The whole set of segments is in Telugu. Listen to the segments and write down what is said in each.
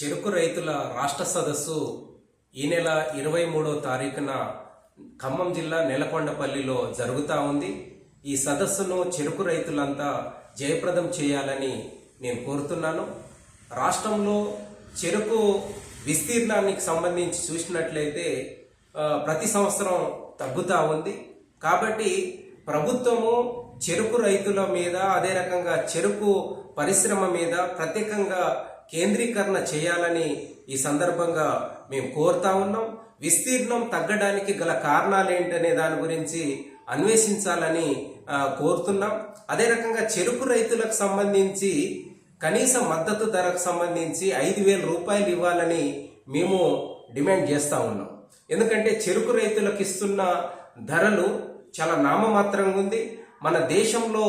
చెరుకు రైతుల రాష్ట్ర సదస్సు ఈ నెల ఇరవై మూడో తారీఖున ఖమ్మం జిల్లా నెలకొండపల్లిలో జరుగుతూ ఉంది. ఈ సదస్సును చెరుకు రైతులంతా జయప్రదం చేయాలని నేను కోరుతున్నాను. రాష్ట్రంలో చెరుకు విస్తీర్ణానికి సంబంధించి చూసినట్లయితే ప్రతి సంవత్సరం తగ్గుతూ ఉంది. కాబట్టి ప్రభుత్వము చెరుకు రైతుల మీద అదే రకంగా చెరుకు పరిశ్రమ మీద ప్రత్యేకంగా కేంద్రీకరణ చేయాలని ఈ సందర్భంగా మేము కోరుతా ఉన్నాం. విస్తీర్ణం తగ్గడానికి గల కారణాలు ఏంటనే దాని గురించి అన్వేషించాలని కోరుతున్నాం. అదే రకంగా చెరుకు రైతులకు సంబంధించి కనీస మద్దతు ధరకు సంబంధించి ఐదు వేల రూపాయలు ఇవ్వాలని మేము డిమాండ్ చేస్తూ ఉన్నాం. ఎందుకంటే చెరుకు రైతులకు ఇస్తున్న ధరలు చాలా నామమాత్రంగా ఉంది. మన దేశంలో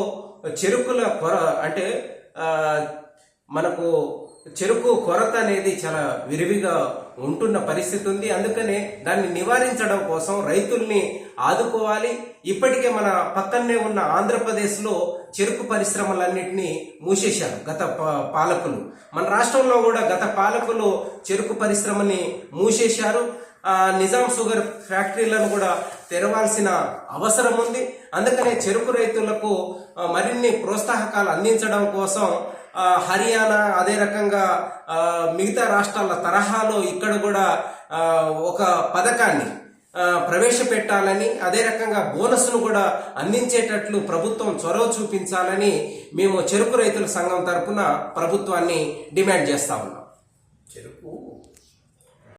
చెరుకుల కొర అంటే మనకు చెరుకు కొరత అనేది చాలా విరివిగా ఉంటున్న పరిస్థితి ఉంది. అందుకనే దాన్ని నివారించడం కోసం రైతుల్ని ఆదుకోవాలి. ఇప్పటికే మన పక్కనే ఉన్న ఆంధ్రప్రదేశ్లో చెరుకు పరిశ్రమలన్నింటినీ మూసేశారు గత ప- పాలకులు. మన రాష్ట్రంలో కూడా గత పాలకులు చెరుకు పరిశ్రమని మూసేశారు. నిజాం షుగర్ ఫ్యాక్టరీలను కూడా తెరవాల్సిన అవసరం ఉంది. అందుకనే చెరుకు రైతులకు మరిన్ని ప్రోత్సాహకాలు అందించడం కోసం హర్యానా అదే రకంగా మిగతా రాష్ట్రాల తరహాలో ఇక్కడ కూడా ఒక పథకాన్ని ప్రవేశపెట్టాలని అదే రకంగా బోనస్ను కూడా అందించేటట్లు ప్రభుత్వం చొరవ చూపించాలని మేము చెరుకు రైతుల సంఘం తరపున ప్రభుత్వాన్ని డిమాండ్ చేస్తా ఉన్నాం. చెరుకు?